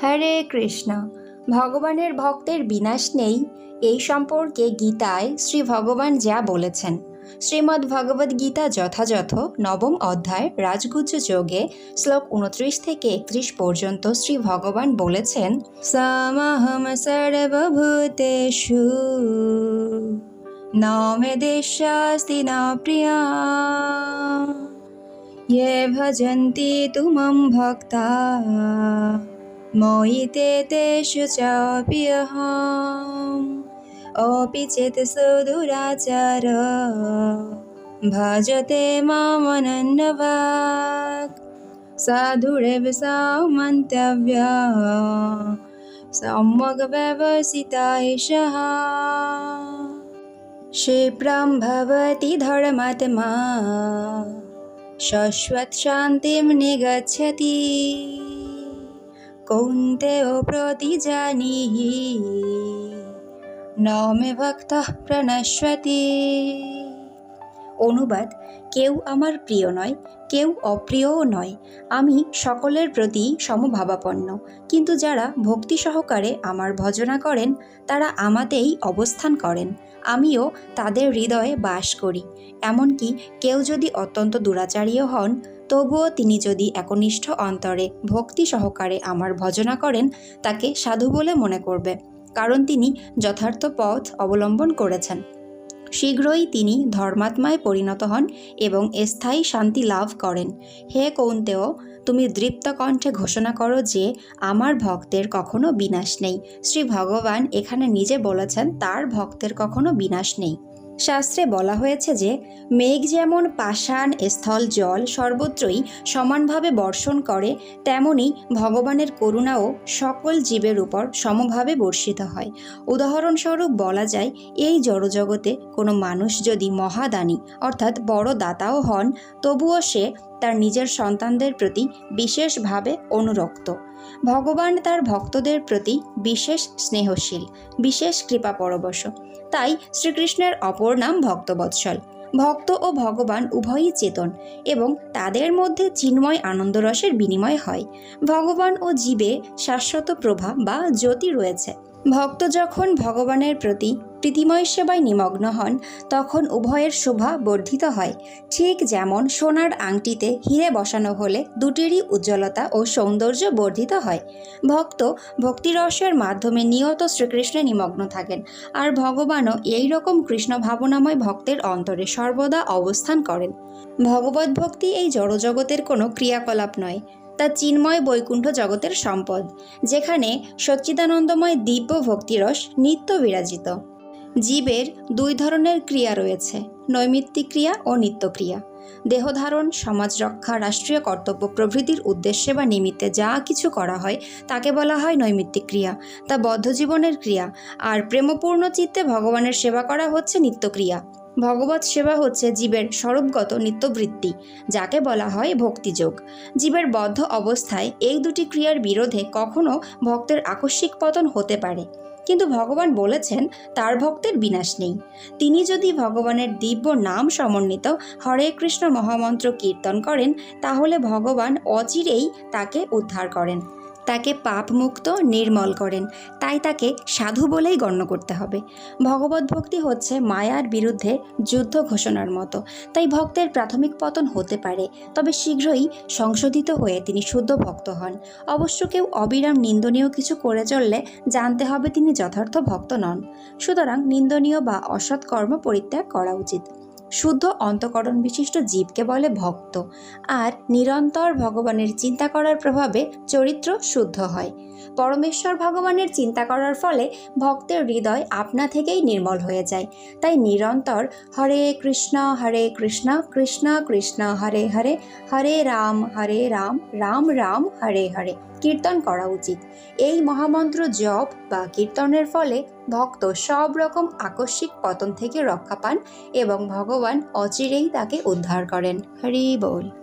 হরে কৃষ্ণ ভগবানের ভক্তের বিনাশ নেই এই সম্পর্কে গীতায় শ্রী ভগবান যা বলেছেন শ্রীমদ্ ভগবদ্ গীতা যথাযথ নবম অধ্যায় রাজগুজ্জ যোগে শ্লোক উনত্রিশ থেকে একত্রিশ পর্যন্ত শ্রী ভগবান বলেছেন সামাহম সর্বভূতেষু ন মে দেশাস্তি না প্রিয়া ये भजन्ति तु मम भक्ता मयि ते तेषु चापि अहम् अपि चेत् सुदुराचार भजते मामनन्यवाक् साधुरेव सामन्तव्या सम्यग् व्यवसिता एषः क्षिप्रं भवति धर्मात्मा शाश्वत शान्तिं निगच्छति कौन्तेयो प्रति जानीहि न भक्तः प्रणश्यति অনুবাদ, কেউ আমার প্রিয় নয়, কেউ অপ্রিয়ও নয়। আমি সকলের প্রতি সমভাবাপন্ন। কিন্তু যারা ভক্তি সহকারে আমার ভজনা করেন, তারা আমাতেই অবস্থান করেন। আমিও তাদের হৃদয়ে বাস করি। এমনকি কেউ যদি অত্যন্ত দুরাচারীয় হন, তবুও তিনি যদি একনিষ্ঠ অন্তরে ভক্তি সহকারে আমার ভজনা করেন, তাকে সাধু বলে মনে করবে। কারণ তিনি যথার্থ পথ অবলম্বন করেছেন। শীঘ্রই তিনি ধর্মাত্মায় পরিণত হন এবং স্থায়ী শান্তি লাভ করেন। হে কৌন্তেও তুমি দৃপ্ত কণ্ঠে ঘোষণা করো যে আমার ভক্তের কখনো বিনাশ নেই। শ্রী ভগবান এখানে নিজে বলেছেন, তার ভক্তের কখনো বিনাশ নেই। শাস্ত্রে বলা হয়েছে যে, মেঘ যেমন পাষাণ, স্থল, জল সর্বত্রই সমানভাবে বর্ষণ করে, তেমনি ভগবানের করুণাও সকল জীবের উপর সমভাবে বর্ষিত হয়। উদাহরণস্বরূপ বলা যায়, এই জড়জগতে কোনো মানুষ যদি মহাদানী, অর্থাৎ বড় দাতাও হন, তবুও সে তার নিজের সন্তানদের প্রতি বিশেষভাবে অনুরক্ত। ভগবান তার ভক্তদের প্রতি বিশেষ স্নেহশীল, বিশেষ কৃপা পরবশ। তাই শ্রীকৃষ্ণের অপর নাম ভক্তবৎসল। ভক্ত ও ভগবান উভয়ই চেতন এবং তাদের মধ্যে চিন্ময় আনন্দরসের বিনিময় হয়। ভগবান ও জীবে শাশ্বত প্রভা বা জ্যোতি রয়েছে। ভক্ত যখন ভগবানের প্রতি প্রীতিময় সেবায় নিমগ্ন হন, তখন উভয়ের শোভা বর্ধিত হয়। ঠিক যেমন সোনার আংটিতে হিরে বসানো হলে দুটিরই উজ্জ্বলতা ও সৌন্দর্য বর্ধিত হয়। ভক্ত ভক্তিরসের মাধ্যমে নিয়ত শ্রীকৃষ্ণে নিমগ্ন থাকেন আর ভগবানও এই রকম কৃষ্ণ ভাবনাময় ভক্তের অন্তরে সর্বদা অবস্থান করেন। ভগবত ভক্তি এই জড়জগতের কোনো ক্রিয়াকলাপ নয়, তা চিন্ময় বৈকুণ্ঠ জগতের সম্পদ, যেখানে সচ্চিদানন্দময় দিব্য ভক্তিরস নিত্য বিরাজিত। জীবের দুই ধরনের ক্রিয়া রয়েছে, নৈমিত্তিক ক্রিয়া ও নিত্যক্রিয়া দেহধারণ, সমাজ রক্ষা, রাষ্ট্রীয় কর্তব্য প্রভৃতির উদ্দেশ্যে বা নিমিত্তে যা কিছু করা হয় তাকে বলা হয় নৈমিত্তিক ক্রিয়া। তা বদ্ধ জীবনের ক্রিয়া। আর প্রেমপূর্ণ চিত্তে ভগবানের সেবা করা হচ্ছে নিত্যক্রিয়া ভগবত সেবা হচ্ছে জীবের স্বরূপগত নিত্যবৃত্তি, যাকে বলা হয় ভক্তিযোগ। জীবের বদ্ধ অবস্থায় এই দুটি ক্রিয়ার বিরোধে কখনো ভক্তের আকস্মিক পতন হতে পারে। কিন্তু ভগবান বলেছেন, তার ভক্তের বিনাশ নেই। তিনি যদি ভগবানের দিব্য নাম সমন্বিত হরে কৃষ্ণ মহামন্ত্র কীর্তন করেন, তাহলে ভগবান অচিরেই তাকে উদ্ধার করেন। তাকে পাপমুক্ত, নির্মল করেন। তাই তাকে সাধু বলেই গণ্য করতে হবে। ভগবত ভক্তি হচ্ছে মায়ার বিরুদ্ধে যুদ্ধ ঘোষণার মতো। তাই ভক্তের প্রাথমিক পতন হতে পারে, তবে শীঘ্রই সংশোধিত হয়ে তিনি শুদ্ধ ভক্ত হন। অবশ্য কেউ অবিরাম নিন্দনীয় কিছু করে চললে জানতে হবে তিনি যথার্থ ভক্ত নন। সুতরাং নিন্দনীয় বা অসৎ কর্ম পরিত্যাগ করা উচিত। শুদ্ধ অন্তকরণ বিশিষ্ট জীবকে বলে ভক্ত। আর নিরন্তর ভগবানের চিন্তা করার প্রভাবে চরিত্র শুদ্ধ হয়। পরমেশ্বর ভগবানের চিন্তা করার ফলে ভক্তের হৃদয় আপনা থেকেই নির্মল হয়ে যায়। তাই নিরন্তর হরে কৃষ্ণ হরে কৃষ্ণ কৃষ্ণ কৃষ্ণ, হরে হরে হরে রাম হরে রাম রাম রাম, হরে হরে। কীর্তন করা উচিত। এই মহামন্ত্র জপ বা কীর্তনের ফলে ভক্ত সব রকম আকস্মিক পতন থেকে রক্ষা পান এবং ভগবান অচিরেই তাকে উদ্ধার করেন। হরি বল।